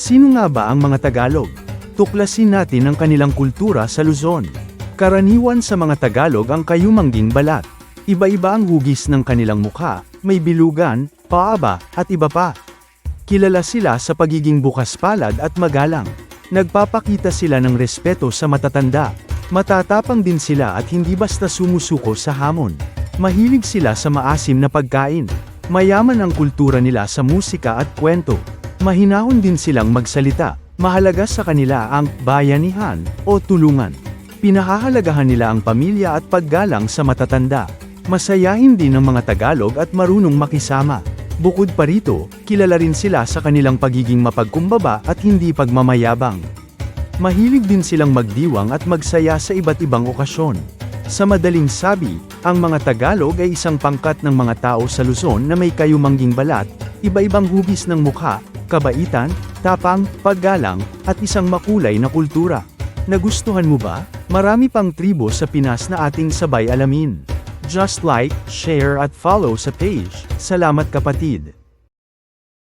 Sino nga ba ang mga Tagalog? Tuklasin natin ang kanilang kultura sa Luzon. Karaniwan sa mga Tagalog ang kayumangging balat. Iba-iba ang hugis ng kanilang mukha, may bilugan, paaba, at iba pa. Kilala sila sa pagiging bukas palad at magalang. Nagpapakita sila ng respeto sa matatanda. Matatapang din sila at hindi basta sumusuko sa hamon. Mahilig sila sa maasim na pagkain. Mayaman ang kultura nila sa musika at kwento. Mahinahon din silang magsalita. Mahalaga sa kanila ang bayanihan o tulungan. Pinahahalagahan nila ang pamilya at paggalang sa matatanda. Masayahin din ng mga Tagalog at marunong makisama. Bukod pa rito, kilala rin sila sa kanilang pagiging mapagkumbaba at hindi pagmamayabang. Mahilig din silang magdiwang at magsaya sa iba't ibang okasyon. Sa madaling sabi, ang mga Tagalog ay isang pangkat ng mga tao sa Luzon na may kayumangging balat, iba-ibang hugis ng mukha, kabaitan, tapang, paggalang, at isang makulay na kultura. Nagustuhan mo ba? Marami pang tribo sa Pinas na ating sabay alamin. Just like, share at follow sa page. Salamat kapatid.